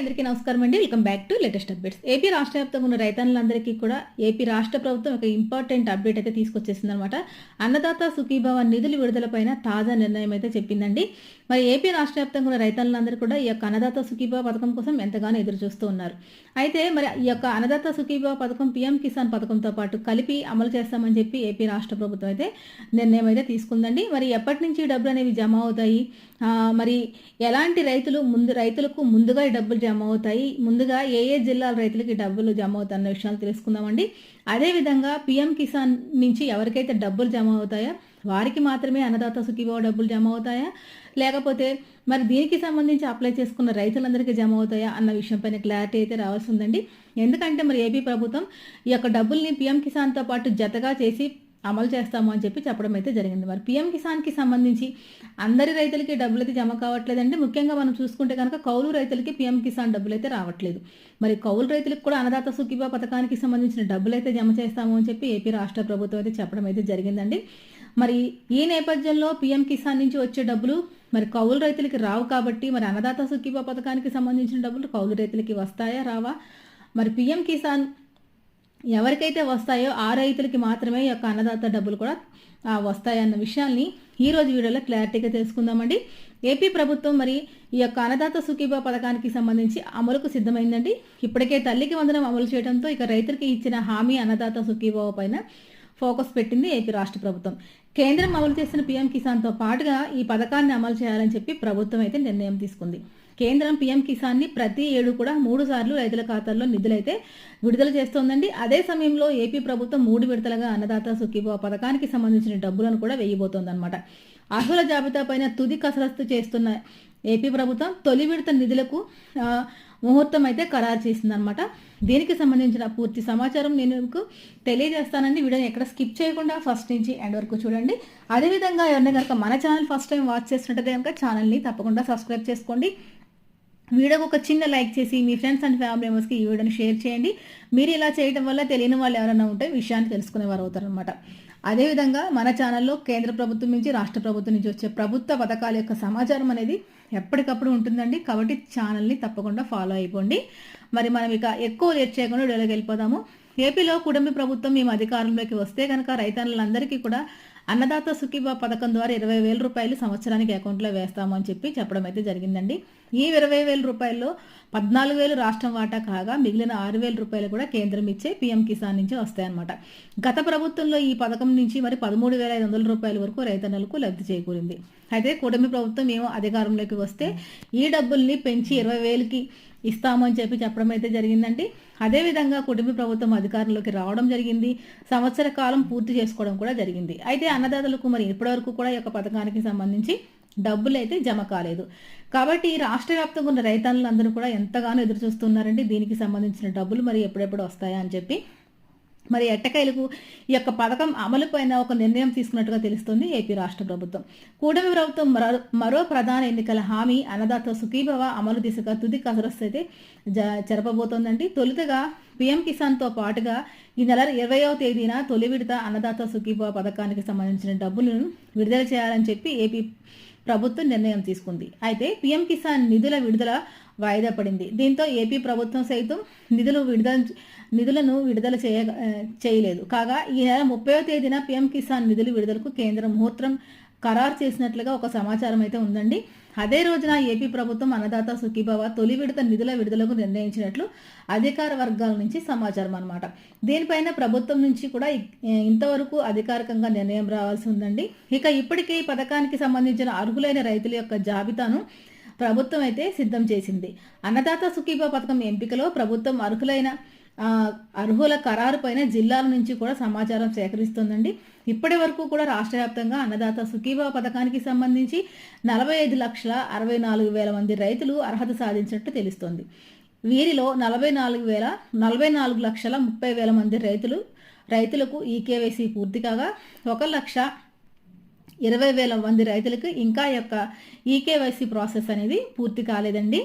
అందరికీ నమస్కారం అండి. Welcome back to latest updates AP రాష్ట్ర వ్యాప్తంగా ఉన్న రైతన్నులందరికీ కూడా ఏపీ రాష్ట్ర ప్రభుత్వం ఒక ఇంపార్టెంట్ అప్డేట్ అయితే తీసుకొచ్చేసింది అనమాట అన్నదాత సుఖీభవ నిధుల విడుదలపైన తాజా నిర్ణయం అయితే చెప్పిందండి. మరి ఏపీ రాష్ట్ర వ్యాప్తంగా ఉన్న రైతన్నులందరూ కూడా ఈ యొక్క అన్నదాత సుఖీభవ పథకం కోసం ఎంతగానో ఎదురు చూస్తూ ఉన్నారు. అయితే మరి ఈ యొక్క అన్నదాత సుఖీభవ పథకం పీఎం కిసాన్ పథకంతో పాటు కలిపి అమలు చేస్తామని చెప్పి ఏపీ రాష్ట్ర ప్రభుత్వం అయితే నిర్ణయం అయితే తీసుకుందండి. మరి ఎప్పటి నుంచి డబ్బులు అనేవి జమ అవుతాయి? మరి ఎలాంటి రైతులు ముందు రైతులకు ముందుగా ఈ డబ్బులు జమ అవుతాయి ముందుగా ఏ ఏ జిల్లాల రైతులకి డబ్బులు జమ అవుతాయి అన్న విషయాలు తెలుసుకుందామండి. అదేవిధంగా పిఎం కిసాన్ నుంచి ఎవరికైతే డబ్బులు జమ అవుతాయో వారికి మాత్రమే అన్నదాత సుఖీభావ డబ్బులు జమ అవుతాయా లేకపోతే మరి దీనికి సంబంధించి అప్లై చేసుకున్న రైతులందరికీ జమ అవుతాయా అన్న విషయంపైన క్లారిటీ అయితే రావాల్సి ఉందండి. ఎందుకంటే మరి ఏపీ ప్రభుత్వం ఈ యొక్క డబ్బుల్ని పిఎం కిసాన్తో పాటు జతగా చేసి అమలు చేస్తాము అని చెప్పి చెప్పడం అయితే జరిగింది. మరి పిఎం కిసాన్కి సంబంధించి అందరి రైతులకి డబ్బులు అయితే జమ కావట్లేదండి ముఖ్యంగా మనం చూసుకుంటే కనుక కౌలు రైతులకి పిఎం కిసాన్ డబ్బులు అయితే రావట్లేదు. మరి కౌలు రైతులకు కూడా అన్నదాత సుఖీభా పథకానికి సంబంధించిన డబ్బులు అయితే జమ చేస్తాము అని చెప్పి ఏపీ రాష్ట్ర ప్రభుత్వం అయితే చెప్పడం అయితే జరిగిందండి. మరి ఈ నేపథ్యంలో పిఎం కిసాన్ నుంచి వచ్చే డబ్బులు మరి కౌలు రైతులకి రావు కాబట్టి మరి అన్నదాత సుఖీభా పథకానికి సంబంధించిన డబ్బులు కౌలు రైతులకి వస్తాయా రావా? మరి పిఎం కిసాన్ ఎవరికైతే వస్తాయో ఆ రైతులకి మాత్రమే ఈ యొక్క అన్నదాత డబ్బులు కూడా వస్తాయన్న విషయాల్ని ఈ రోజు వీడియోలో క్లారిటీగా తెలుసుకుందామండి. ఏపీ ప్రభుత్వం మరి ఈ యొక్క అన్నదాత సుఖీభా పథకానికి సంబంధించి అమలుకు సిద్ధమైందండి. ఇప్పటికే తల్లికి వందనం అమలు చేయడంతో ఇక రైతులకి ఇచ్చిన హామీ అన్నదాత సుఖీభావ పైన ఫోకస్ పెట్టింది ఏపీ రాష్ట్ర ప్రభుత్వం. కేంద్రం అమలు చేసిన పీఎం కిసాన్తో పాటుగా ఈ పథకాన్ని అమలు చేయాలని చెప్పి ప్రభుత్వం అయితే నిర్ణయం తీసుకుంది. కేంద్రం పీఎం కిసాన్ని ప్రతి ఏడు కూడా మూడు సార్లు రైతుల ఖాతాల్లో నిధులైతే విడుదల చేస్తోందండి. అదే సమయంలో ఏపీ ప్రభుత్వం మూడు విడతలుగా అన్నదాత సుఖీభవ పథకానికి సంబంధించిన డబ్బులను కూడా వేయబోతోందన్నమాట. అర్హుల జాబితా పైన తుది కసరత్తు చేస్తున్న ఏపీ ప్రభుత్వం తొలి విడత నిధులకు ముహూర్తం అయితే ఖరారు చేసిందనమాట దీనికి సంబంధించిన పూర్తి సమాచారం నేను మీకు తెలియజేస్తానండి. వీడియోని ఎక్కడ స్కిప్ చేయకుండా ఫస్ట్ నుంచి ఎండ్ వరకు చూడండి. అదేవిధంగా ఎవరైనా కనుక మన ఛానల్ ఫస్ట్ టైం వాచ్ చేసినట్టయితే కనుక ఛానల్ని తప్పకుండా సబ్స్క్రైబ్ చేసుకోండి. వీడియోకి ఒక చిన్న లైక్ చేసి మీ ఫ్రెండ్స్ అండ్ ఫ్యామిలీ మెంబర్స్కి ఈ వీడియోని షేర్ చేయండి. మీరు ఇలా చేయడం వల్ల తెలియని వాళ్ళు ఎవరైనా ఉంటే విషయాన్ని తెలుసుకునేవారు అవుతారనమాట అదేవిధంగా మన ఛానల్లో కేంద్ర ప్రభుత్వం నుంచి రాష్ట్ర ప్రభుత్వం నుంచి వచ్చే ప్రభుత్వ పథకాల యొక్క సమాచారం అనేది ఎప్పటికప్పుడు ఉంటుందండి. కాబట్టి ఛానల్ని తప్పకుండా ఫాలో అయిపోండి. మరి మనం ఇక ఎక్కువ లేట్ చేయకుండా వెళ్ళిపోదాము. ఏపీలో కుటుంబ ప్రభుత్వం మేము అధికారంలోకి వస్తే కనుక రైతన్నులందరికీ కూడా అన్నదాత సుఖీబా పథకం ద్వారా ఇరవై వేల రూపాయలు సంవత్సరానికి అకౌంట్లో వేస్తామని చెప్పి చెప్పడం అయితే జరిగిందండి. ఈ ఇరవై వేల రూపాయల్లో పద్నాలుగు వేలు రాష్ట్రం వాటా కాగా మిగిలిన ఆరు వేల రూపాయలు కూడా కేంద్రం ఇచ్చే పీఎం కిసాన్ నుంచి వస్తాయన్నమాట. గత ప్రభుత్వంలో ఈ పథకం నుంచి మరి పదమూడు వేల ఐదు వందల రూపాయల వరకు రైతన్నలకు లబ్ధి చేకూరింది. అయితే కూటమి ప్రభుత్వం మేము అధికారంలోకి వస్తే ఈ డబ్బుల్ని పెంచి ఇరవై వేలకి ఇస్తామని చెప్పి చెప్పడం అయితే జరిగిందండి. అదేవిధంగా కుటుంబ ప్రభుత్వం అధికారంలోకి రావడం జరిగింది. సంవత్సర కాలం పూర్తి చేసుకోవడం కూడా జరిగింది. అయితే అన్నదాతలకు మరి ఇప్పటివరకు కూడా ఈ యొక్క పథకానికి సంబంధించి డబ్బులు అయితే జమ కాలేదు. కాబట్టి రాష్ట్ర వ్యాప్తంగా ఉన్న రైతన్నులందరూ కూడా ఎంతగానో ఎదురు చూస్తున్నారండి దీనికి సంబంధించిన డబ్బులు మరి ఎప్పుడెప్పుడు వస్తాయా అని చెప్పి మరి ఎట్టకేలకు ఈ యొక్క పథకం అమలు పైన ఒక నిర్ణయం తీసుకున్నట్టుగా తెలుస్తుంది ఏపీ రాష్ట్ర ప్రభుత్వం. కూటమి ప్రభుత్వం మరో మరో ప్రధాన ఎన్నికల హామీ అన్నదాత సుఖీభవ అమలు దిశగా తుది కసరస్తు అయితే జ జరపబోతోందండి. తొలుతగా పీఎం కిసాన్తో పాటుగా ఈ నెల ఇరవయవ తేదీన తొలి విడత అన్నదాత సుఖీభవ పథకానికి సంబంధించిన డబ్బులను విడుదల చేయాలని చెప్పి ఏపీ ప్రభుత్వం నిర్ణయం తీసుకుంది. అయితే పీఎం కిసాన్ నిధుల విడుదల వాయిదా పడింది. దీంతో ఏపీ ప్రభుత్వం సైతం నిధులు విడుదల నిధులను విడుదల చేయ చేయలేదు. కాగా ఈ నెల ముప్పై తేదీన పీఎం కిసాన్ నిధులు విడుదలకు కేంద్రం ముహూర్తం ఖరారు చేసినట్లుగా ఒక సమాచారం అయితే ఉందండి. అదే రోజున ఏపీ ప్రభుత్వం అన్నదాత సుఖీభావ తొలి విడత నిధుల విడుదలకు నిర్ణయించినట్లు అధికార వర్గాల నుంచి సమాచారం అనమాట దీనిపైన ప్రభుత్వం నుంచి కూడా ఇంతవరకు అధికారికంగా నిర్ణయం రావాల్సి ఉందండి. ఇక ఇప్పటికే ఈ పథకానికి సంబంధించిన అర్హులైన రైతుల యొక్క జాబితాను ప్రభుత్వం అయితే సిద్ధం చేసింది. అన్నదాత సుఖీభవ పథకం ఎంపికలో ప్రభుత్వం అర్హులైన అర్హుల ఖరారు పైన జిల్లాల నుంచి కూడా సమాచారం సేకరిస్తుందండి. ఇప్పటి వరకు కూడా రాష్ట్ర వ్యాప్తంగా అన్నదాత సుఖీభావ పథకానికి సంబంధించి నలభై ఐదు లక్షల అరవై నాలుగు వేల మంది రైతులు అర్హత సాధించినట్టు తెలుస్తోంది. వీరిలో నలభై నాలుగు వేల నలభై నాలుగు లక్షల ముప్పై వేల మంది రైతులు రైతులకు ఈ కేవైసీ పూర్తి కాగా ఒక లక్ష ఇరవై వేల మంది రైతులకు ఇంకా ఈ యొక్క ఈకేవైసీ ప్రాసెస్ అనేది పూర్తి కాలేదండి.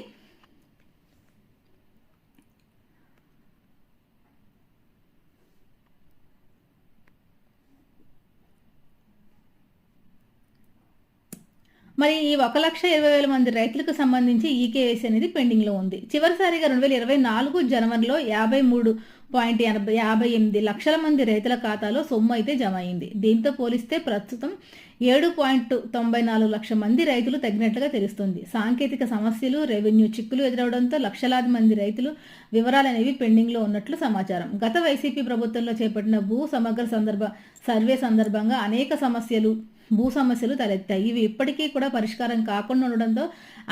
మరి ఈ ఒక లక్ష ఇరవై వేల మంది రైతులకు సంబంధించి ఈకేఎస్ అనేది పెండింగ్లో ఉంది. చివరిసారిగా రెండు వేల ఇరవై నాలుగు జనవరిలో యాభై మూడు పాయింట్ ఎనభై యాభై ఎనిమిది లక్షల మంది రైతుల ఖాతాలో సొమ్ము అయితే జమ అయింది. దీంతో పోలిస్తే ప్రస్తుతం ఏడు పాయింట్ తొంభై నాలుగు లక్షల మంది రైతులు తగ్గినట్లుగా తెలుస్తుంది. సాంకేతిక సమస్యలు రెవెన్యూ చిక్కులు ఎదురవడంతో లక్షలాది మంది రైతులు వివరాలు అనేవి పెండింగ్లో ఉన్నట్లు సమాచారం. గత వైసీపీ ప్రభుత్వంలో చేపట్టిన భూ సమగ్ర సందర్భ సర్వే సందర్భంగా అనేక సమస్యలు భూ సమస్యలు తలెత్తాయి. ఇవి ఇప్పటికీ కూడా పరిష్కారం కాకుండా ఉండడంతో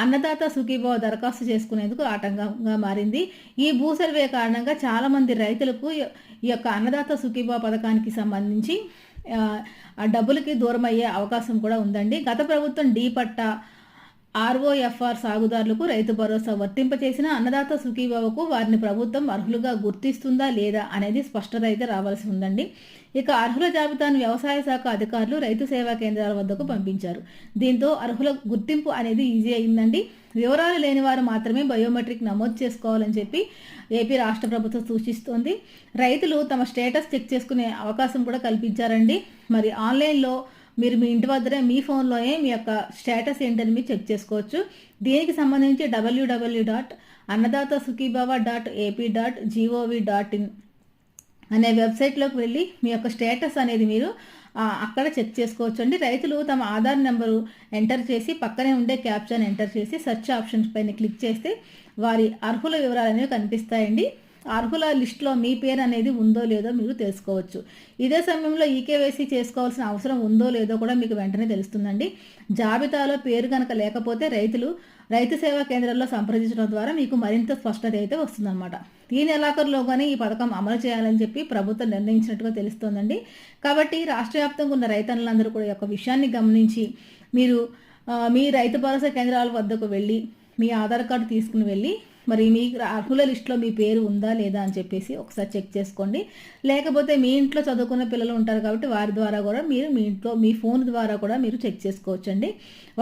అన్నదాత సుఖీభావ దరఖాస్తు చేసుకునేందుకు ఆటంకంగా మారింది. ఈ భూ సర్వే కారణంగా చాలా మంది రైతులకు ఈ యొక్క అన్నదాత సుఖీభావ పథకానికి సంబంధించి ఆ డబ్బులకి దూరం అయ్యే అవకాశం కూడా ఉందండి. గత ప్రభుత్వం డీ పట్టా ఆర్ఓఎఫ్ఆర్ సాగుదారులకు రైతు భరోసా వర్తింపచేసిన అన్నదాత సుఖీబాబుకు వారిని ప్రభుత్వం అర్హులుగా గుర్తిస్తుందా లేదా అనేది స్పష్టత అయితే రావాల్సి ఉందండి. ఇక అర్హుల జాబితాను వ్యవసాయ శాఖ అధికారులు రైతు సేవా కేంద్రాల వద్దకు పంపించారు. దీంతో అర్హుల గుర్తింపు అనేది ఈజీ అయిందండి. వివరాలు లేని వారు మాత్రమే బయోమెట్రిక్ నమోదు చేసుకోవాలని చెప్పి ఏపీ రాష్ట్ర ప్రభుత్వం సూచిస్తోంది. రైతులు తమ స్టేటస్ చెక్ చేసుకునే అవకాశం కూడా కల్పించారండి. మరి ఆన్లైన్లో మీరు మీ ఇంటి వద్దనే మీ ఫోన్లోనే మీ యొక్క స్టేటస్ ఏంటని మీరు చెక్ చేసుకోవచ్చు. దీనికి సంబంధించి WW dot Annadata Sukhibhava dot AP dot GOV dot in అనే వెబ్సైట్లోకి వెళ్ళి మీ యొక్క స్టేటస్ అనేది మీరు అక్కడ చెక్ చేసుకోవచ్చు. అండి రైతులు తమ ఆధార్ నెంబరు ఎంటర్ చేసి పక్కనే ఉండే క్యాప్షన్ ఎంటర్ చేసి సెర్చ్ ఆప్షన్స్ పైన క్లిక్ చేస్తే వారి అర్హుల వివరాలు అనేవి కనిపిస్తాయండి. అర్హుల లిస్టులో మీ పేరు అనేది ఉందో లేదో మీరు తెలుసుకోవచ్చు. ఇదే సమయంలో ఈకేవైసీ చేసుకోవాల్సిన అవసరం ఉందో లేదో కూడా మీకు వెంటనే తెలుస్తుందండి. జాబితాలో పేరు కనుక లేకపోతే రైతులు రైతు సేవా కేంద్రాల్లో సంప్రదించడం ద్వారా మీకు మరింత స్పష్టత అయితే వస్తుందన్నమాట. ఈ నెలాఖరులోగానే ఈ పథకం అమలు చేయాలని చెప్పి ప్రభుత్వం నిర్ణయించినట్టుగా తెలుస్తోందండి. కాబట్టి రాష్ట్ర వ్యాప్తంగా ఉన్న రైతన్నులందరూ కూడా యొక్క విషయాన్ని గమనించి మీరు మీ రైతు భరోసా కేంద్రాల వద్దకు వెళ్ళి మీ ఆధార్ కార్డు తీసుకుని వెళ్ళి మరి మీ అర్హుల లిస్టులో మీ పేరు ఉందా లేదా అని చెప్పేసి ఒకసారి చెక్ చేసుకోండి. లేకపోతే మీ ఇంట్లో చదువుకున్న పిల్లలు ఉంటారు కాబట్టి వారి ద్వారా కూడా మీరు మీ ఇంట్లో మీ ఫోన్ ద్వారా కూడా మీరు చెక్ చేసుకోవచ్చండి.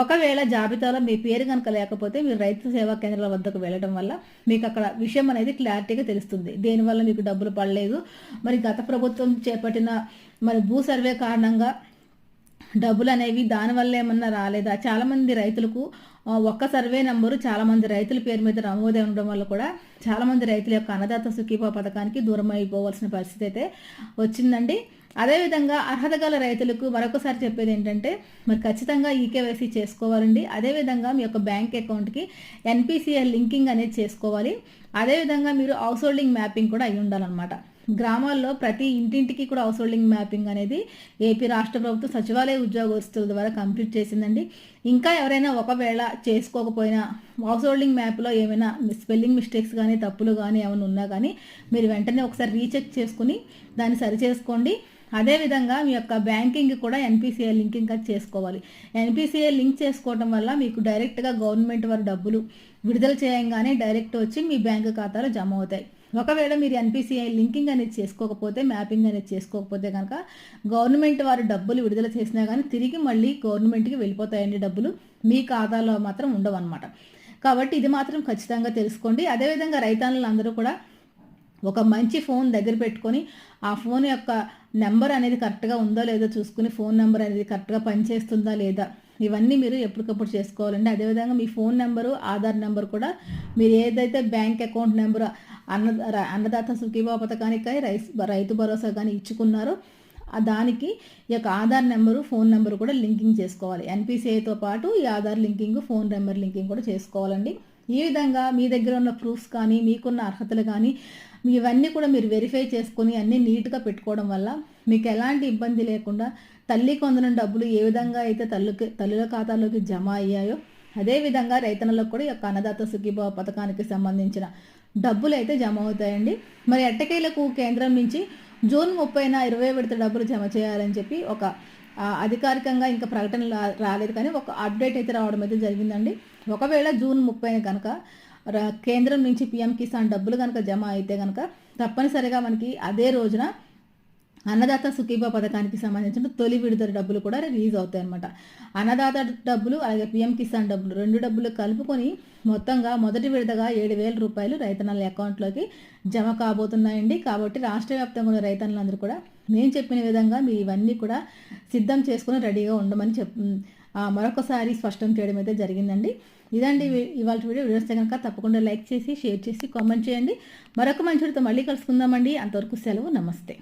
ఒకవేళ జాబితాలో మీ పేరు కనుక లేకపోతే మీరు రైతు సేవా కేంద్రాల వద్దకు వెళ్ళడం వల్ల మీకు అక్కడ విషయం అనేది క్లారిటీగా తెలుస్తుంది. దేనివల్ల మీకు డబ్బులు పడలేదు? మరి గత ప్రభుత్వం చేపట్టిన మరి భూ సర్వే కారణంగా డబ్బులు అనేవి దానివల్ల ఏమన్నా రాలేదా? చాలామంది రైతులకు ఒక్క సర్వే నెంబరు చాలామంది రైతుల పేరు మీద నమోదై ఉండడం వల్ల కూడా చాలామంది రైతుల యొక్క అన్నదాత సుఖీభా పథకానికి దూరం అయిపోవాల్సిన పరిస్థితి అయితే వచ్చిందండి. అదేవిధంగా అర్హత గల రైతులకు మరొకసారి చెప్పేది ఏంటంటే మరి ఖచ్చితంగా ఈకేవైసీ చేసుకోవాలండి. అదేవిధంగా మీ యొక్క బ్యాంక్ అకౌంట్కి ఎన్పిసిఐ లింకింగ్ అనేది చేసుకోవాలి. అదేవిధంగా మీరు హౌస్ హోల్డింగ్ మ్యాపింగ్ కూడా అయి ఉండాలన్నమాట. గ్రామాల్లో ప్రతి ఇంటింటికి కూడా హౌస్ హోల్డింగ్ మ్యాపింగ్ అనేది ఏపీ రాష్ట్ర ప్రభుత్వం సచివాలయ ఉద్యోగస్తుల ద్వారా కంప్లీట్ చేసిందండి. ఇంకా ఎవరైనా ఒకవేళ చేసుకోకపోయినా హౌస్ హోల్డింగ్ మ్యాప్లో ఏమైనా స్పెల్లింగ్ మిస్టేక్స్ కానీ తప్పులు కానీ ఏమైనా ఉన్నా కానీ మీరు వెంటనే ఒకసారి రీచెక్ చేసుకుని దాన్ని సరి చేసుకోండి. అదేవిధంగా మీ యొక్క బ్యాంకింగ్ కూడా ఎన్పిసిఐ లింకింగ్ చేసుకోవాలి. ఎన్పిసిఐ లింక్ చేసుకోవడం వల్ల మీకు డైరెక్ట్గా గవర్నమెంట్ వారు డబ్బులు విడుదల చేయంగానే డైరెక్ట్ వచ్చి మీ బ్యాంకు ఖాతాలో జమ అవుతాయి. ఒకవేళ మీరు ఎన్పిసిఐ లింకింగ్ అనేది చేసుకోకపోతే మ్యాపింగ్ అనేది చేసుకోకపోతే కనుక గవర్నమెంట్ వారు డబ్బులు విడుదల చేసినా కానీ తిరిగి మళ్ళీ గవర్నమెంట్కి వెళ్ళిపోతాయండి డబ్బులు. మీ ఖాతాలో మాత్రం ఉండవు అనమాట కాబట్టి ఇది మాత్రం ఖచ్చితంగా తెలుసుకోండి. అదేవిధంగా రైతాన్నులు అందరూ కూడా ఒక మంచి ఫోన్ దగ్గర పెట్టుకొని ఆ ఫోన్ యొక్క నెంబర్ అనేది కరెక్ట్గా ఉందో లేదో చూసుకుని ఫోన్ నెంబర్ అనేది కరెక్ట్గా పనిచేస్తుందా లేదా ఇవన్నీ మీరు ఎప్పటికప్పుడు చేసుకోవాలండి. అదేవిధంగా మీ ఫోన్ నెంబరు ఆధార్ నెంబర్ కూడా మీరు ఏదైతే బ్యాంక్ అకౌంట్ నెంబర్ అన్న అన్నదాత సుఖీభావ పథకానికి రైస్ రైతు భరోసా కానీ ఇచ్చుకున్నారో దానికి ఈ యొక్క ఆధార్ నెంబరు ఫోన్ నెంబరు కూడా లింకింగ్ చేసుకోవాలి. ఎన్పిసిఐతో పాటు ఈ Aadhaar linking phone number linking కూడా చేసుకోవాలండి. ఈ విధంగా మీ దగ్గర ఉన్న ప్రూఫ్స్ కానీ మీకున్న అర్హతలు కానీ ఇవన్నీ కూడా మీరు వెరిఫై చేసుకొని అన్నీ నీట్గా పెట్టుకోవడం వల్ల మీకు ఎలాంటి ఇబ్బంది లేకుండా తల్లి కొందన డబ్బులు ఏ విధంగా అయితే తల్లికి తల్లుల ఖాతాలోకి జమ అయ్యాయో అదేవిధంగా రైతన్నలకు కూడా ఈ యొక్క అన్నదాత సుఖీభావ పథకానికి సంబంధించిన డబ్బులు అయితే జమ అవుతాయండి. మరి ఎట్టకేలకు కేంద్రం నుంచి జూన్ ముప్పైన ఇరవై విడత డబ్బులు జమ చేయాలని చెప్పి ఒక అధికారికంగా ఇంకా ప్రకటన రాలేదు కానీ ఒక అప్డేట్ అయితే రావడం అయితే జరిగిందండి. ఒకవేళ జూన్ ముప్పై కనుక కేంద్రం నుంచి పిఎం కిసాన్ డబ్బులు కనుక జమ అయితే కనుక తప్పనిసరిగా మనకి అదే రోజున అన్నదాత సుఖీభా పథకానికి సంబంధించిన తొలి విడుదల డబ్బులు కూడా రిలీజ్ అవుతాయి అనమాట అన్నదాత డబ్బులు అలాగే పిఎం కిసాన్ డబ్బులు రెండు డబ్బులు కలుపుకొని మొత్తంగా మొదటి విడతగా ఏడు వేల రూపాయలు రైతన్నల అకౌంట్లోకి జమ కాబోతున్నాయండి. కాబట్టి రాష్ట్ర వ్యాప్తంగా ఉన్న రైతన్నలందరూ కూడా నేను చెప్పిన విధంగా మీరు ఇవన్నీ కూడా సిద్ధం చేసుకుని రెడీగా ఉండమని చెప్ ఆ, మరొకసారి స్పష్టం చేయడం అయితే జరిగిందండి. ఇదండి ఇవాళ వీడియో. వీడియోస్ కనుక తప్పకుండా లైక్ చేసి షేర్ చేసి కామెంట్ చేయండి. మరొక మంచి వీడియోతో మళ్ళీ కలుసుకుందామండి. అంతవరకు సెలవు. నమస్తే.